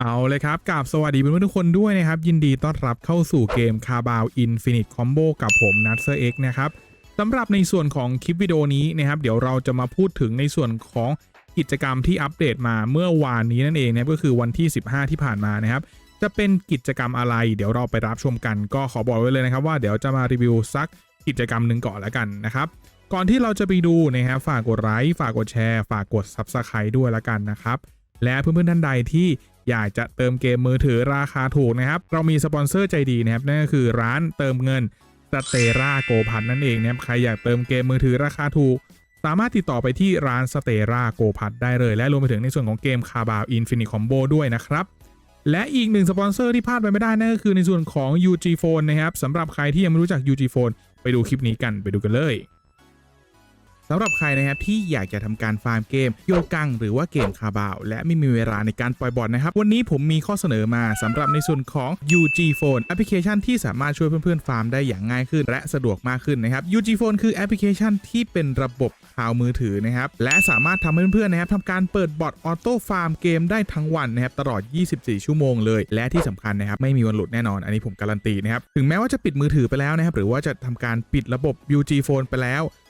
เอาเลยครับกับสวัสดีเพื่อนๆทุกคนด้วยนะครับ ยินดีต้อนรับเข้าสู่เกมคาบาวอินฟินิตคอมโบกับผมนัทเซอร์เอ็กนะครับสำหรับในส่วนของคลิปวิดีโอนี้นะครับ เดี๋ยวเราจะมาพูดถึงในส่วนของกิจกรรมที่อัปเดตมาเมื่อวานนี้นั่นเองนะก็คือวันที่ 15 ที่ผ่านมานะครับ จะเป็นกิจกรรมอะไร เดี๋ยวเราไปรับชมกันก็ขอบอกไว้เลยนะครับ ว่าเดี๋ยวจะมารีวิวสักกิจกรรมหนึ่งก่อนแล้วกันนะครับก่อนที่เราจะไปดูนะครับฝากกดไลค์ฝากกดแชร์ ฝากกด Subscribe ด้วยแล้วกันนะครับและเพื่อนๆท่านใดที่ อยากจะเติมเกมมือถือราคาถูกนะครับ เรามีสปอนเซอร์ใจดีนะครับนั่นก็คือร้านเติมเงินสเตราโกพันนั่นเองนะครับใครอยากเติมเกมมือถือราคาถูก สามารถติดต่อไปที่ร้านสเตราโกพัทได้เลย และรวมไปถึงในส่วนของเกมคาบาวอินฟินิคอมโบด้วยนะครับและอีกหนึ่งสปอนเซอร์ที่พลาดไปไม่ได้นั่นก็คือในส่วนของ UG Phone นะครับสำหรับใครที่ยังไม่รู้จัก UG Phone ไปดูคลิปนี้กันไปดูกันเลย สำหรับใครนะครับที่อยากจะทำการฟาร์มเกมโยกังหรือว่าเกมคาบาว และไม่มีเวลาในการปล่อยบอทนะครับ วันนี้ผมมีข้อเสนอมาสำหรับในส่วนของ UG Phone แอปพลิเคชันที่สามารถช่วยเพื่อนๆฟาร์มได้อย่างง่ายขึ้น และสะดวกมากขึ้นนะครับ UG Phone คือแอปพลิเคชันที่เป็นระบบคลาวมือถือนะครับ และสามารถทำให้เพื่อนๆนะครับทำการเปิดบอทออโต้ฟาร์มเกมได้ทั้งวันนะครับตลอด 24 ชั่วโมงเลย และที่สำคัญนะครับไม่มีวันหลุดแน่นอน อันนี้ผมการันตีนะครับ ถึงแม้ว่าจะปิดมือถือไปแล้วนะครับ หรือว่าจะทำการปิดระบบ UG Phone ไปแล้ว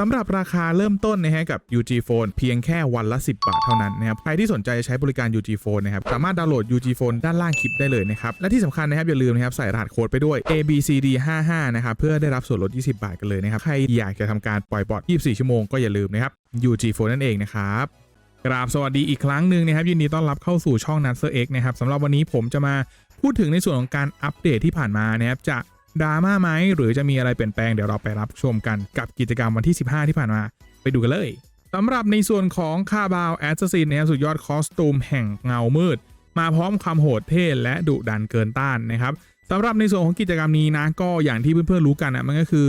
สำหรับราคาเริ่มต้นนะฮะกับ UG Phone เพียงแค่วันละ 10 บาทเท่านั้นนะครับใครที่สนใจใช้บริการ UG Phone นะครับสามารถดาวน์โหลด UG Phone ด้านล่างคลิปได้เลยนะครับและที่สำคัญนะครับอย่าลืมนะครับใส่รหัสโค้ดไปด้วย ABCD 55 นะครับเพื่อได้รับส่วนลด 20 บาทกันเลยนะครับใครอยากจะทำการปล่อยบอท24 ชั่วโมงก็อย่าลืมนะครับ UG Phone นั่นเองนะครับกราบสวัสดีอีกครั้งหนึ่งนะครับยินดีต้อนรับเข้าสู่ช่อง n a t s e r X นะครับสำหรับวันนี้ผมจะมาพูดถึงในส่วนของการอัปเดตที่ผ่านมานะครับจะ ดราม่าไหมหรือจะมีอะไรเปลี่ยนแปลงเดี๋ยวเราไปรับชมกันกับกิจกรรมวันที่ 15 ที่ผ่านมา ไปดูกันเลยสำหรับในส่วนของคาบาวแอสซินนะครับสุดยอดคอสตูมแห่งเงามืด มาพร้อมความโหดเท่และดุดันเกินต้านนะครับสำหรับในส่วนของกิจกรรมนี้นะก็อย่างที่เพื่อนๆรู้กันนะมันก็คือ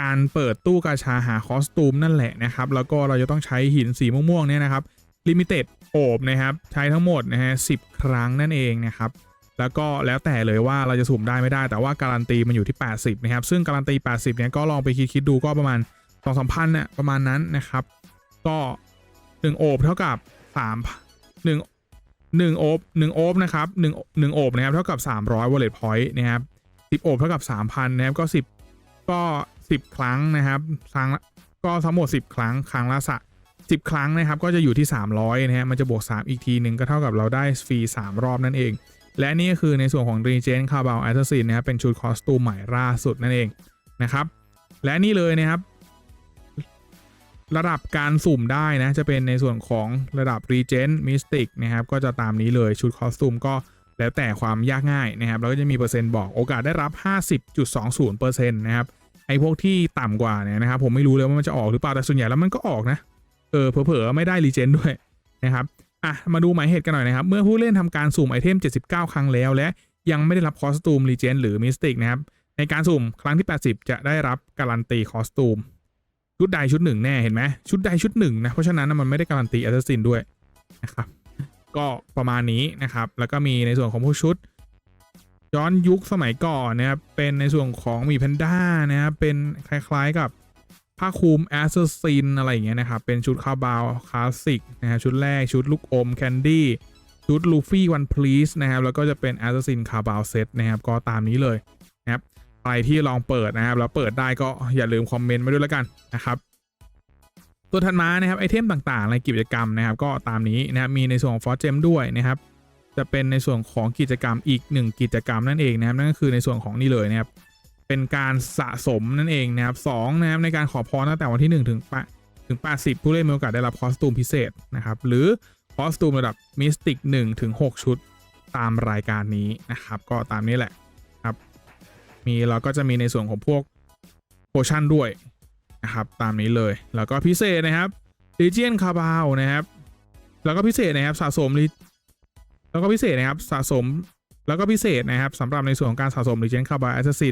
การเปิดตู้กาชาหาคอสตูมนั่นแหละนะครับแล้วก็เราจะต้องใช้หินสีม่วงๆเนี่ยนะครับลิมิเต็ดโอบนะครับใช้ทั้งหมดนะฮะสิครั้งนั่นเองนะครับ แล้วก็แล้วแต่เลยว่าเราจะสุ่มได้ไม่ได้แต่ว่าการันตีมันอยู่ที่ 80 นะครับ ซึ่งการันตี 80 เนี่ยก็ลองไปคิดคิดดูก็ประมาณ2 3พันเนี่ยประมาณนั้นนะครับ ก็1โอบเท่ากับ3 1 1โอบ1โอบนะครับ1 1โอบนะครับเท่ากับ 300 wallet point นะครับ10โอบเท่ากับ 3,000นะครับก็ 10 ก็ 10 ครั้งนะครับครั้งก็ทั้งหมด 10 ครั้งครั้งละสะ10 ครั้งนะครับก็จะอยู่ที่ 300นะฮะมันจะบวก 3 อีกทีหนึ่งก็เท่ากับเราได้ฟรี 3 รอบนั่นเอง และนี่ก็คือในส่วนของ Regen c a r b a l Assassin นะครับเป็นชุดคอสตูมใหม่ล่าสุดนั่นเองนะครับ และนี่เลยนะครับ ระดับการสุ่มได้นะ จะเป็นในส่วนของระดับ Regen Mystic นะครับ ก็จะตามนี้เลยชุดคอสตูมก็แล้วแต่ความยากง่ายนะครับ แล้วก็จะมีเปอร์เซ็นต์บอกโอกาสได้รับ 50.20%นะครับไอ้พวกที่ต่ำกว่าเนี่ยนะครับ ผมไม่รู้เลยว่ามันจะออกหรือเปล่าแต่ส่วนใหญ่แล้วมันก็ออกนะเออเผลอๆไม่ได้ Regen ด้วยนะครับ อะมาดูหมายเหตุกันหน่อยนะครับ เมื่อผู้เล่นทำการสุ่มไอเทม 79 ครั้งแล้ว และยังไม่ได้รับคอสตูมรีเจนหรือมิสติกนะครับ ในการสุ่มครั้งที่ 80 จะได้รับการันตีคอสตูม ชุดใดชุดหนึ่งแน่เห็นไหมชุดใดชุดหนึ่งนะ เพราะฉะนั้นมันไม่ได้การันตีแอสซินด้วยนะครับก็ประมาณนี้นะครับ แล้วก็มีในส่วนของพวกชุด ย้อนยุคสมัยก่อนนะครับเป็นในส่วนของมีแพนด้านะครับเป็นคล้ายๆกับ ผ้าคลุมแอสเซ s ซินอะไรอย่างเงี้ยนะครับ เป็นชุดคาบาวคลาสสิกนะครับชุดแรกชุดลูกอมแคนดี้ชุดลูฟี่วันพลีสนะครับ แล้วก็จะเป็นแอสเซ s ซินคาบาวเซตนะครับ ก็ตามนี้เลยนะครับใครที่ลองเปิดนะครับ แล้วเปิดได้ก็อย่าลืมคอมเมนต์มาด้วยแล้วกันนะครับ ตัวถัดมานะครับไอเทมต่างๆ ในกิจกรรมนะครับ ก็ตามนี้นะครับมีในส่วนของฟอร์เจมด้วยนะครับ จะเป็นในส่วนของกิจกรรมอีกหนึ่งกิจกรรมนั่นเองนะครับนั่นก็คือในส่วนของนี่เลยนะครับ เป็นการสะสมนั่นเองนะครับสองนะครับในการขอพรตั้งแต่วันที่ 1 ถึงปะถึง 80 ผู้เล่นมีโอกาสได้รับคอสตูมพิเศษนะครับ หรือคอสตูมระดับมิสติก1ถึง6ชุดตามรายการนี้นะครับ ก็ตามนี้แหละครับ มีเราก็จะมีในส่วนของพวกโพชั่นด้วยนะครับ ตามนี้เลย แล้วก็พิเศษนะครับ l ีเจียนคาบาวนะครับ แล้วก็พิเศษนะครับสะสมแล้วก็พิเศษนะครับสะสมแล้วก็พิเศษนะครับสำหรับในส่วนของการสะสม r e g e n คาบา a s s a s s i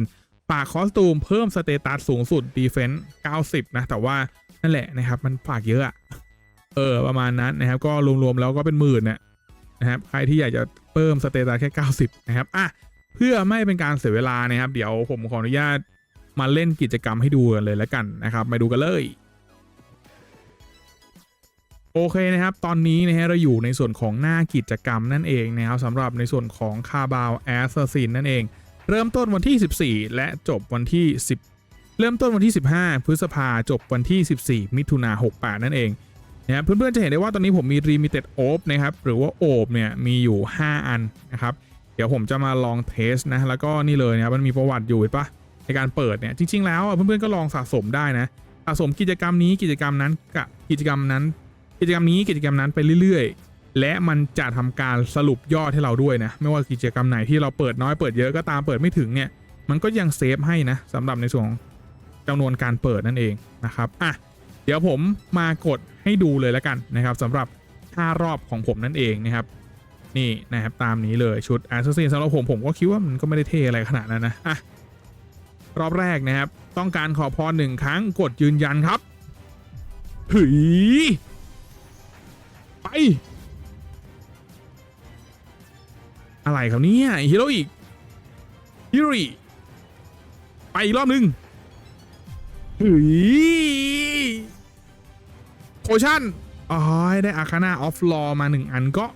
n ปากคอสตูมเพิ่มสเตตัสสูงสุด Defense 90 นะ แต่ว่านั่นแหละนะครับ มันฝากเยอะเออประมาณนั้นนะครับ ก็รวมๆแล้วก็เป็นหมื่นนี่ยนะครับ ใครที่อยากจะเพิ่มสเตตัสแค่ 90 นะครับอะเพื่อไม่เป็นการเสียเวลานะครับ เดี๋ยวผมขออนุญาตมาเล่นกิจกรรมให้ดูกันเลยแล้วกันนะครับมาดูกันเลยโอเคนะครับ ตอนนี้นะฮะเราอยู่ในส่วนของหน้ากิจกรรมนั่นเองนะครับสำหรับในส่วนของคาบาวแอสซัสซินนั่นเอง เริ่มต้นวันที่ 14 และจบวันที่ 10 เริ่มต้นวันที่ 15 พฤษภาจบวันที่ 14 มิถุนา68 นั่นเองนะครับเพื่อนๆจะเห็นได้ว่าตอนนี้ผมมี Limited o p นะครับหรือว่าโอบเนี่ยมีอยู่ 5 อันนะครับเดี๋ยวผมจะมาลองเทสนะแล้วก็นี่เลยนะครับมันมีประวัติอยู่เห็นปะในการเปิดเนี่ยจริง ๆ แล้วเพื่อนๆก็ลองสะสมได้นะสะสมกิจกรรมนี้กิจกรรมนั้นกับกิจกรรมนั้น กิจกรรมนี้กิจกรรมนั้นไปเรื่อยๆ และมันจะทำการสรุปยอดให้เราด้วยนะ ไม่ว่ากิจกรรมไหนที่เราเปิดน้อยเปิดเยอะก็ตามเปิดไม่ถึงเนี่ย มันก็ยังเซฟให้นะสำหรับในส่วนจำนวนการเปิดนั่นเองนะครับอะเดี๋ยวผมมากดให้ดูเลยแล้วกันนะครับสำหรับ5รอบของผมนั่นเองนะครับ นี่นะครับตามนี้เลยชุด Assassin สำหรับผมผมก็คิดว่ามันก็ไม่ได้เท่อะไรขนาดนั้นนะอะรอบแรกนะครับ ต้องการขอพรหนึ่งครั้งกดยืนยันครับเฮ้ยไป อะไรครับเนี่ยฮีโร่อีกฮิริไปอีกรอบหนึ่งเฮ้ยโพชั่นอ๋อได้อาคาน่าออฟลอมาหนึ่งอันก็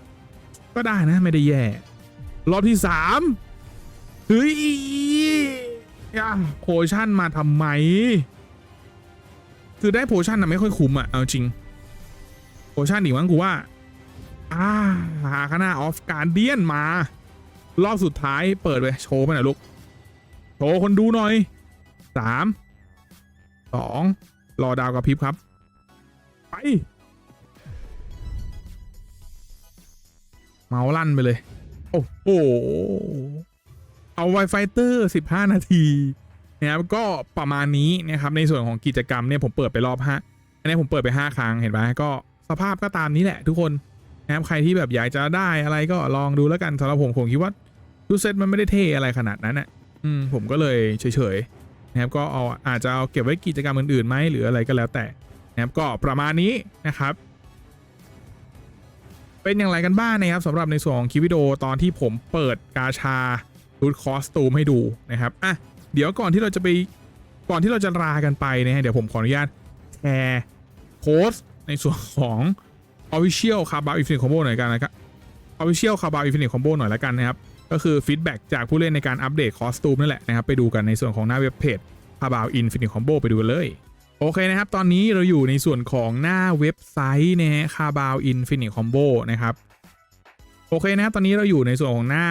ก็ได้นะไม่ได้แย่ รอบที่สามเฮ้ยอะโพชั่นมาทำไม คือได้โพชั่นนะไม่ค่อยคุ้มอะเอาจริง โพชั่นอีกมั้งกูว่า อ่าหาคณะออฟการเดียนมา รอบสุดท้ายเปิดไปโชว์ไปหน่อยลูก โชว์คนดูหน่อยสามสองรอดาวกับพริบครับ ไปเมาลั่นไปเลย โอ้โห เอาไวไฟเตอร์ 15 นาทีนะครับก็ประมาณนี้นะครับ ในส่วนของกิจกรรมเนี่ยผมเปิดไปรอบห้าอันนี้ผมเปิดไป 5 ครั้งเห็นไหมก็สภาพก็ตามนี้แหละทุกคน นะครับใครที่แบบอยากจะได้อะไรก็ลองดูแล้วกันสำหรับผมผมคิดว่าดูเซตมันไม่ได้เท่อะไรขนาดนั้นอะอืมผมก็เลยเฉยๆนะครับก็เอาอาจจะเอาเก็บไว้กิจกรรมอื่นๆไหมหรืออะไรก็แล้วแต่นะครับก็ประมาณนี้นะครับ เป็นอย่างไรกันบ้างนะครับสำหรับในส่วนของคลิปวิดีโอตอนที่ผมเปิดกาชารูดคอสตูมให้ดูนะครับอะเดี๋ยวก่อนที่เราจะไปก่อนที่เราจะลากันไปนะฮะเดี๋ยวผมขออนุญาตแชร์โพสต์ในส่วนของ Official c a r b a Infinite Combo หน่อยกันนะครับ Official c a r b a Infinite Combo หน่อยล้วกันนะครับ ก็คือฟีดแบ็กจากผู้เล่นในการอัปเดตคอสตูมนั่นแหละนะครับ ไปดูกันในส่วนของหน้าเว็บเพจ c a r b a Infinite Combo ไปดูกันเลย โอเคนะครับ ตอนนี้เราอยู่ในส่วนของหน้าเว็บไซต์นะฮะ c a r b a Infinite Combo นะครับโอเคนะครับตอนนี้เราอยู่ในส่วนของหน้า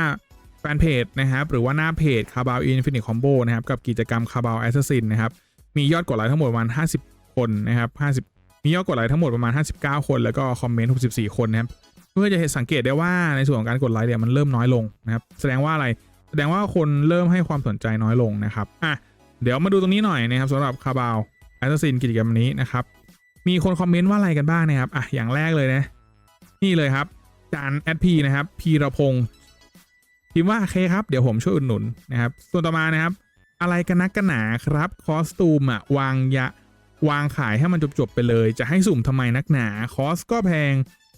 แฟนเพจนะครับหรือว่าหน้าเพจ c a r b a Infinite Combo นะครับกับกิจกรรม c a r b a Assassin นะครับมียอดกดไลค์ทั้งหมดประมาณ 50 คนนะครับ50 มียอดกดไลค์ทั้งหมดประมาณ 59 คนแล้วก็คอมเมนต์64 คนนะครับเพื่อจะเห็นสังเกตได้ว่าในส่วนของการกดไลค์เนี่ยมันเริ่มน้อยลงนะครับแสดงว่าอะไรแสดงว่าคนเริ่มให้ความสนใจน้อยลงนะครับอะเดี๋ยวมาดูตรงนี้หน่อยนะครับสำหรับคาบาวแอสซินกิจกรรมนี้นะครับมีคนคอมเมนต์ว่าอะไรกันบ้างนะครับอะอย่างแรกเลยนะนี่เลยครับจานแอดพีนะครับพีระพงศ์พิมพ์ว่าโอเคครับเดี๋ยวผมช่วยอุดหนุนนะครับส่วนต่อมานะครับ อะไรกันนักกันหนาครับคอสตูมอะวางยะ วางขายให้มันจบๆไปเลย จะให้สุ่มทำไมนักหนา คอสก็แพง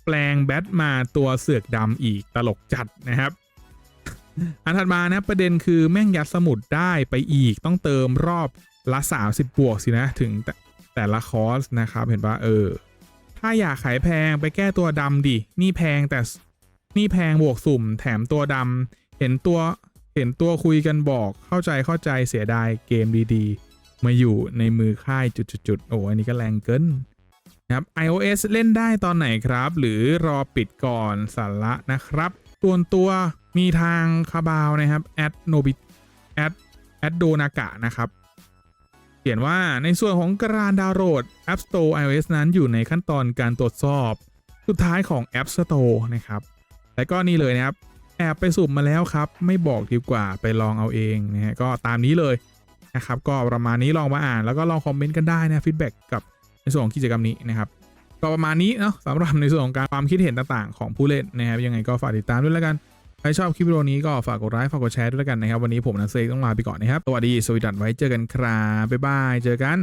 แปลงแบทมาตัวเสือกดำอีกตลกจัดนะครับ อันถัดมานะประเด็นคือแม่งยัดสมุดได้ไปอีกต้องเติมรอบละ 30 บวกสินะถึงแต่แต่ละคอสนะครับเห็นปะเออ ถ้าอยากขายแพงไปแก้ตัวดำดิ นี่แพงแต่นี่แพงบวกสุ่ม แถมตัวดำเห็นตัวเห็นตัวคุยกันบอกเข้าใจเข้าใจเสียดายเกมดีๆ มาอยู่ในมือค่ายจุดๆโอ้อันนี้ก็แรงเกินนะครับ iOS เล่นได้ตอนไหนครับ หรือรอปิดก่อนสาระนะครับตัวนตัวมีทางคาบาวนะครับ at nobi at at donaka นะครับ เขียนว่าในส่วนของการดาวน์โหลด App Store iOS นั้นอยู่ในขั้นตอนการตรวจสอบ สุดท้ายของ App Store นะครับ และก็นี่เลยนะครับ แอบไปสุ่มมาแล้วครับ ไม่บอกดีกว่าไปลองเอาเองนะฮะก็ตามนี้เลย นะครับก็ประมาณนี้ลองมาอ่านแล้วก็ลองคอมเมนต์กันได้นะฟีดแบ็กกับในส่วนของกิจกรรมนี้นะครับก็ประมาณนี้เนาะสำหรับในส่วนของการความคิดเห็นต่างๆ ของผู้เล่นนะครับยังไงก็ฝากติดตามด้วยแล้วกันใครชอบคลิปวิดีโอนี้ก็ฝากกดไลค์ฝากกดแชร์ด้วยแล้วกันนะครับวันนี้ผมนันเซกต้องลาไปก่อนนะครับสวัสดีสวีดันไว้เจอกันครับบ๊ายบายเจอกัน